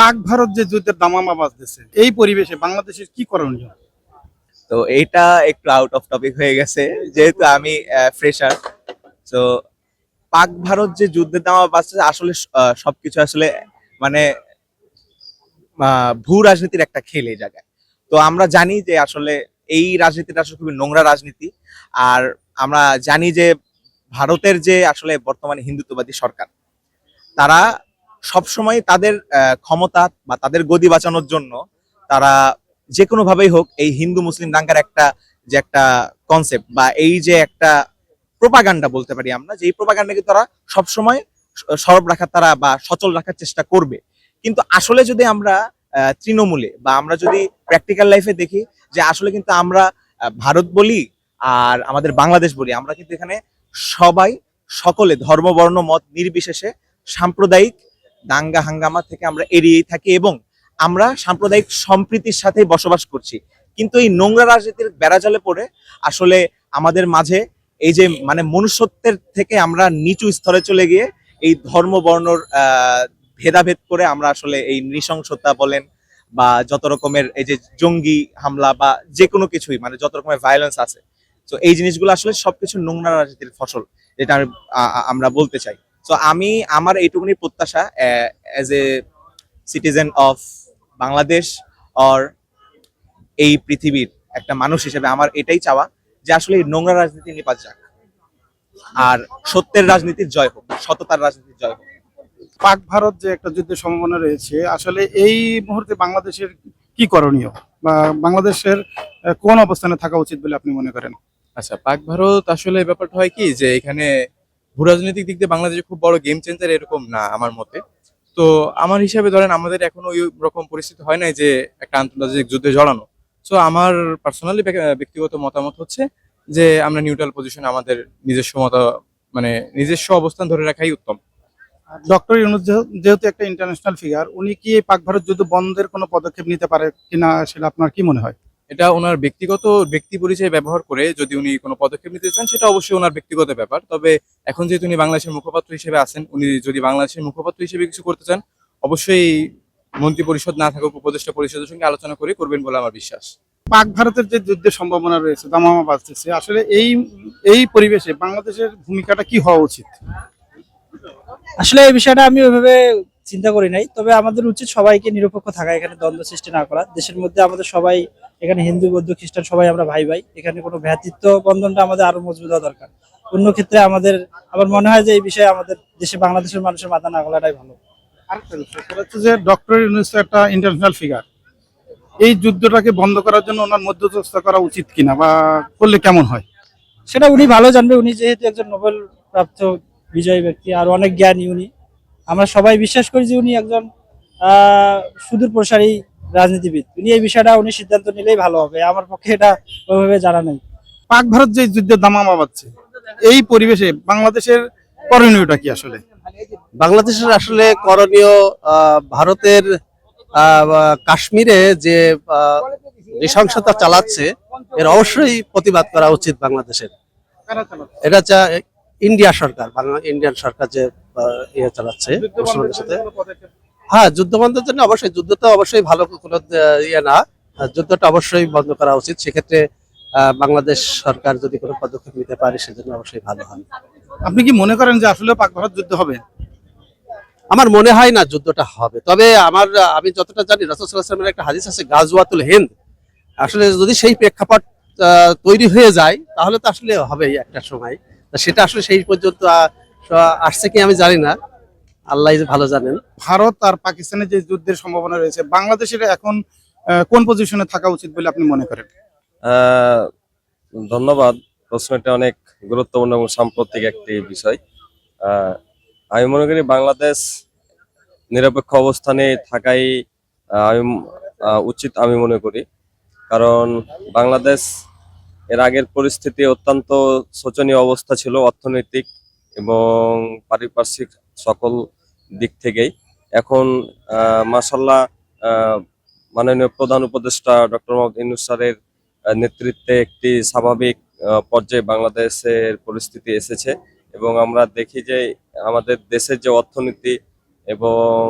পাক ভারত যে যুদ্ধের দামামা বাজতেছে এই পরিবেশে বাংলাদেশের কি করণীয়? তো এইটা একটু আউট অফ টপিক হয়ে গেছে, যেহেতু আমি ফ্রেশার তো পাক ভারত যে যুদ্ধের দামা বাঁচছে আসলে সবকিছু আসলে মানে ভূ রাজনীতির একটা খেল এই জায়গায়। তো আমরা জানি যে আসলে এই রাজনীতিটা আসলে খুবই নোংরা রাজনীতি, আর আমরা জানি যে ভারতের যে আসলে বর্তমানে হিন্দুত্ববাদী সরকার, তারা সবসময় তাদের ক্ষমতা বা তাদের গদি বাঁচানোর জন্য তারা যে কোনো ভাবেই হোক এই হিন্দু মুসলিম দাঙ্গার একটা যে একটা কনসেপ্ট বা এই যে একটা প্রোপাগান্ডা বলতে পারি আমরা, যে এই প্রোপাগান্ডাকে তারা সবসময় সরব রাখার তারা বা সচল রাখার চেষ্টা করবে। কিন্তু আসলে যদি আমরা তৃণমূলে বা আমরা যদি প্র্যাকটিক্যাল লাইফে দেখি যে আসলে কিন্তু আমরা ভারত বলি আর আমাদের বাংলাদেশ বলি, আমরা কিন্তু এখানে সবাই সকলে ধর্ম, বর্ণ, মত নির্বিশেষে সাম্প্রদায়িক দাঙ্গা হাঙ্গামা থেকে আমরা এড়িয়েই থাকি এবং আমরা সাম্প্রদায়িক সম্প্রীতির সাথে বসবাস করছি। কিন্তু এই নোংরা রাজনীতির বেড়াজালে পড়ে আসলে আমাদের মাঝে এই যে মানে মনুষ্যত্বের থেকে আমরা নিচু স্তরে চলে গিয়ে এই ধর্ম, বর্ণর ভেদাভেদ করে আমরা আসলে এই নৃশংসতা বলেন বা যত রকমের এই যে জঙ্গি হামলা বা যে কোনো কিছুই মানে যত রকমের ভায়োলেন্স আছে। তো এই জিনিসগুলো আসলে সবকিছু নোংরা রাজনীতির ফসল, যেটা আমরা বলতে চাই। তো আমি আমার এইটুকুনি প্রত্যাশা as a citizen of Bangladesh or এই পৃথিবীর একটা মানুষ হিসেবে আমার এটাই চাওয়া যে আসলে এই নোংরা রাজনীতি নিপাত যাক। আর সত্যের রাজনীতির জয় হোক সততার রাজনীতির জয় হোক। পাক ভারত যে একটা যুদ্ধের সম্ভাবনা রয়েছে আসলে এই মুহূর্তে বাংলাদেশের কি করণীয়? বা বাংলাদেশের কোন অবস্থানে থাকা উচিত বলে আপনি মনে করেন? আচ্ছা পাক ভারত আসলে ব্যাপারটা হয় কি যে এখানে ভূরাজনৈতিক দিক দিয়ে বাংলাদেশে খুব বড় গেম চেঞ্জার এরকম না আমার মতে। তো আমার হিসাবে ধরেন আমাদের এখনও ওই রকম পরিস্থিতি হয় নাই যে একটা আন্তর্জাতিক যুদ্ধে জড়ানো। সো আমার পার্সোনালি ব্যক্তিগত মতামত হচ্ছে যে আমরা নিউট্রাল পজিশনে আমাদের নিজস্ব মত মানে নিজস্ব অবস্থান ধরে রাখাই উত্তম। ডক্টর ইউনুস যেহ- যেহেতু একটা ইন্টারন্যাশনাল ফিগার উনি কি পাক ভারত যুদ্ধ বন্ধের কোনো পদক্ষেপ নিতে পারে কিনা সেটা আপনার কি মনে হয়? এটা ওনার ব্যক্তিগত ব্যক্তি পরিচয় ব্যবহার করে যদি উনি কোনো পদক্ষেপ নিতে চান সেটা অবশ্যই ওনার ব্যক্তিগত ব্যাপার। তবে এখন যেহেতু উনি বাংলাদেশের মুখপাত্র হিসেবে আছেন উনি যদি বাংলাদেশের মুখপাত্র হিসেবে কিছু করতে চান অবশ্যই মন্ত্রী পরিষদ না থাকুক উপদেষ্টা পরিষদের সঙ্গে আলোচনা করে করবেন বলে আমার বিশ্বাস। পাক ভারতের যে যুদ্ধের সম্ভাবনা রয়েছে দামামা বাজতেছে আসলে এই এই পরিবেশে বাংলাদেশের ভূমিকাটা কি হওয়া উচিত? আসলে এই বিষয়টা আমি ওইভাবে চিন্তা করি নাই তবে আমাদের উচিত সবাইকে নিরপেক্ষ থাকা এখানে দ্বন্দ্ব সৃষ্টি না করা। দেশের মধ্যে আমাদের সবাই এখানে হিন্দু বৌদ্ধ খ্রিস্টান সবাই আমরা ভাই ভাই। এখানে কোনো ভ্রাতৃত্ব বন্ধনটা আমাদের আরও মজবুত হওয়া দরকার। অন্য ক্ষেত্রে আমাদের আমার মনে হয় যে এই বিষয়ে আমাদের দেশে বাংলাদেশের মানুষের মাথা না গলাটাই ভালো। হচ্ছে যে ডক্টর ইউনুস একটা ইন্টারন্যাশনাল ফিগার এই যুদ্ধটাকে বন্ধ করার জন্য ওনার মধ্যস্থ করা উচিত কিনা বা করলে কেমন হয়? সেটা উনি ভালো জানবে। উনি যেহেতু একজন নোবেল প্রাপ্ত বিজয়ী ব্যক্তি আর অনেক জ্ঞানী উনি। আমরা সবাই বিশ্বাস করি যে উনি একজন আহ সুদূর প্রসারী রাজনীতিবিদ। উনি এই বিষয়টা উনি সিদ্ধান্ত নিলেই ভালো হবে। আমার পক্ষে এটা ওইভাবে জানা নেই। পাক ভারত যে যুদ্ধের দামামা বাজছে এই পরিবেশে বাংলাদেশের করণীয়টা কি আসলে? বাংলাদেশের আসলে করণীয় আহ, ভারতের আহ, কাশ্মীরে যে আহ, নৃশংসতা চালাচ্ছে এর অবশ্যই প্রতিবাদ করা উচিত বাংলাদেশের। এটা চা ইন্ডিয়া সরকার বাংলা ইন্ডিয়ান সরকার যে আহ, ইয়ে চালাচ্ছে মুসলমানদের সাথে। হ্যাঁ যুদ্ধ বন্ধের জন্য অবশ্যই যুদ্ধ তো অবশ্যই ভালো কোনো ইয়ে না। যুদ্ধটা অবশ্যই বন্ধ করা উচিত। সেক্ষেত্রে বাংলাদেশ সরকার যদি কোনো পদক্ষেপ নিতে পারে সেজন্য অবশ্যই ভালো হয়। আপনি কি মনে করেন যে আসলে পাক ভারত যুদ্ধ হবে? আমার মনে হয় না যুদ্ধটা হবে। তবে আমার আমি যতটা জানি রসুলের একটা হাদিস আছে গাজওয়াতুল হিন্দ। আসলে যদি সেই প্রেক্ষাপট তৈরি হয়ে যায় তাহলে তো আসলে হবেই একটা সময়। সেটা আসলে সেই পর্যন্ত আসছে কি আমি জানি না। আল্লাহ ভালো জানেন। ভারত আর পাকিস্তানের যে যুদ্ধের সম্ভাবনা রয়েছে বাংলাদেশের এখন আহ, কোন পজিশনে থাকা উচিত বলে আপনি মনে করেন? আহ, ধন্যবাদ। প্রশ্নটা অনেক গুরুত্বপূর্ণ এবং সাম্প্রতিক একটি বিষয়। আহ, আমি মনে করি বাংলাদেশ নিরপেক্ষ অবস্থানে থাকাই আমি আহ, উচিত আমি মনে করি। কারণ বাংলাদেশ এর আগের পরিস্থিতি অত্যন্ত শোচনীয় অবস্থা ছিল অর্থনৈতিক এবং পারিপার্শ্বিক সকল দিক থেকেই। এখন মাসাল্লাহ মাননীয় প্রধান উপদেষ্টা ডক্টর মোহাম্মদ ইউনূস স্যারের নেতৃত্বে একটি স্বাভাবিক পর্যায়ে বাংলাদেশের পরিস্থিতি এসেছে এবং আমরা দেখি যে আমাদের দেশের যে অর্থনীতি এবং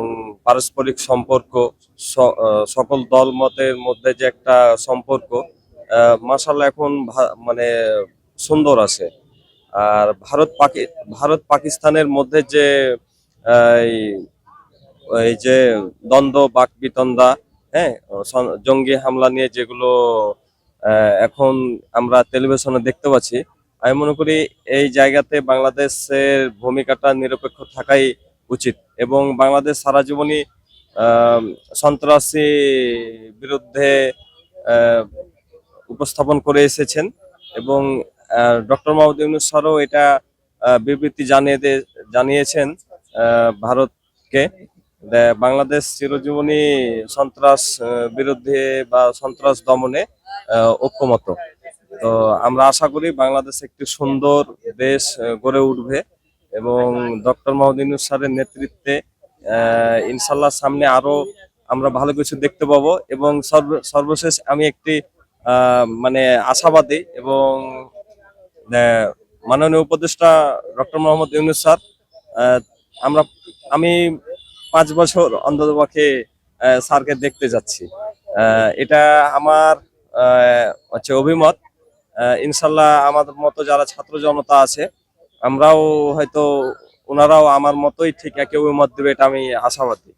পারস্পরিক সম্পর্ক সকল দল মতের মধ্যে যে একটা সম্পর্ক মাসাল্লাহ এখন মানে সুন্দর আছে। আর ভারত পাকি, ভারত পাকিস্তানের মধ্যে যে এই- যে দ্বন্দ্ব বাক বিতন্দা হ্যাঁ জঙ্গি হামলা নিয়ে যেগুলো এখন আমরা টেলিভিশনে দেখতে পাচ্ছি, আমি মনে করি এই জায়গাতে বাংলাদেশের ভূমিকাটা নিরপেক্ষ থাকাই উচিত এবং বাংলাদেশ সারা জীবনই সন্ত্রাসী বিরুদ্ধে উপস্থাপন করে এসেছেন এবং ডক্টর মোহাম্মদ ইউনুস স্যারও এটা বিবৃতি জানিয়ে জানিয়েছেন। ভারতকে। বাংলাদেশ চিরজীবনী সন্ত্রাস বিরুদ্ধে বা সন্ত্রাস দমনে ঐক্যমত। তো আমরা আশা করি বাংলাদেশ একটি সুন্দর দেশ গড়ে উঠবে এবং ডক্টর ইউনুস স্যারের নেতৃত্বে ইনশাল্লাহ সামনে আরও আমরা ভালো কিছু দেখতে পাবো এবং সর্ব- সর্বশেষ আমি একটি মানে আশাবাদী এবং মাননীয় উপদেষ্টা ডক্টর মোহাম্মদ ইউনুস স্যার আমরা, আমি পাঁচ বছর অন্ততপক্ষে স্যারকে দেখতে যাচ্ছি। এটা আমার হচ্ছে অভিমত। ইনশাল্লাহ আমাদের মতো যারা ছাত্র জনতা আছে, আমরাও হয়তো ওনারাও আমার মতোই ঠিক একই অভিমত দেবে, এটা আমি আশাবাদী।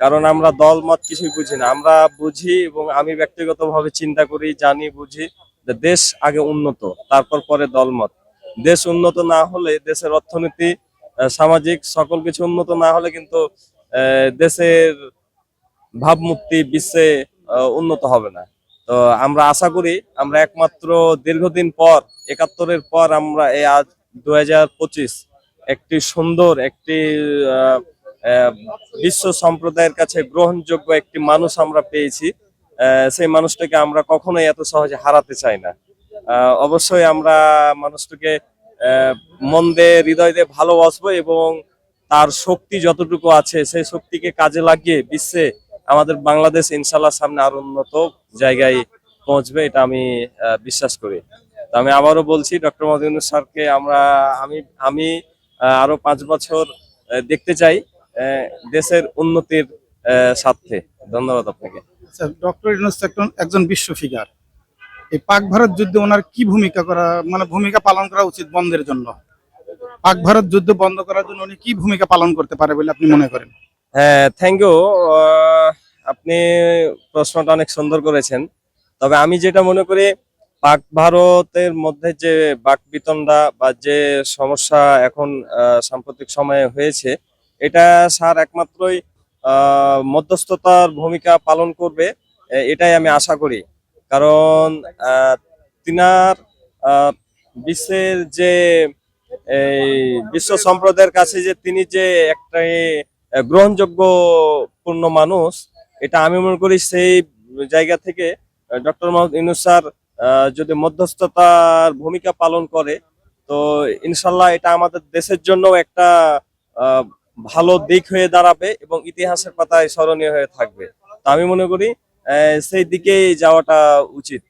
কারণ আমরা দল, মত কিছুই বুঝি না। আমরা বুঝি এবং আমি ব্যক্তিগতভাবে চিন্তা করি, জানি, বুঝি যে দেশ আগে উন্নত, তারপর পরে দলমত দেশ উন্নত না হলে দেশের অর্থনীতি সামাজিক সকল কিছু উন্নত না হলে কিন্তু দেশের ভাবমূর্তি বিশ্বে উন্নত হবে না। তো আমরা আশা করি আমরা একমাত্র দীর্ঘদিন পর, একাত্তরের পর আমরা এই আজ দু একটি সুন্দর একটি বিশ্ব সম্প্রদায়ের কাছে গ্রহণযোগ্য একটি মানুষ আমরা পেয়েছি। সেই মানুষটাকে আমরা কখনোই এত সহজে হারাতে চাই না। অবশ্যই আমরা মানুষটাকে মন দিয়ে হৃদয় এবং তার শক্তি যতটুকু আছে, সেই শক্তিকে কাজে লাগিয়ে বিশ্বে আমাদের বাংলাদেশ ইনশাল্লাহ সামনে আরও উন্নত জায়গায় পৌঁছবে, এটা আমি বিশ্বাস করি। তো আমি আবারও বলছি, ডক্টর মদিনুর স্যারকে আমরা, আমি আমি আরও পাঁচ বছর দেখতে চাই দেশের উন্নতির স্বার্থে। ধন্যবাদ আপনাকে। ডক্টর ইউনুস একজন একজন বিশ্ব ফিগার এই পাক ভারত যুদ্ধে ওনার কি ভূমিকা করা মানে ভূমিকা পালন করা উচিত বন্ধের জন্য? পাক ভারত যুদ্ধ বন্ধ করার জন্য উনি কি ভূমিকা পালন করতে পারে বলে আপনি মনে করেন? হ্যাঁ থ্যাংক ইউ আপনি প্রশ্নটা অনেক সুন্দর করেছেন। তবে আমি যেটা মনে করি, পাক ভারতের মধ্যে যে বাক বিতণ্ডা বা যে সমস্যা এখন সাম্প্রতিক সময়ে হয়েছে, এটা স্যার একমাত্রই মধ্যস্থতার ভূমিকা পালন করবে এটাই আমি আশা করি। কারণ তিনার বিশ্বের যে, এই, বিশ্ব সম্প্রদায়ের কাছে যে তিনি যে একটা গ্রহণযোগ্য পূর্ণ মানুষ, এটা আমি মনে করি সেই জায়গা থেকে ডক্টর মোহাম্মদ ইউনুস স্যার যদি মধ্যস্থতার ভূমিকা পালন করে, তো ইনশাল্লাহ এটা আমাদের দেশের জন্য একটা ভালো দিক হয়ে দাঁড়াবে এবং ইতিহাসের পাতায় স্মরণীয় হয়ে থাকবে। তো আমি মনে করি সেই দিকেই যাওয়াটা উচিত।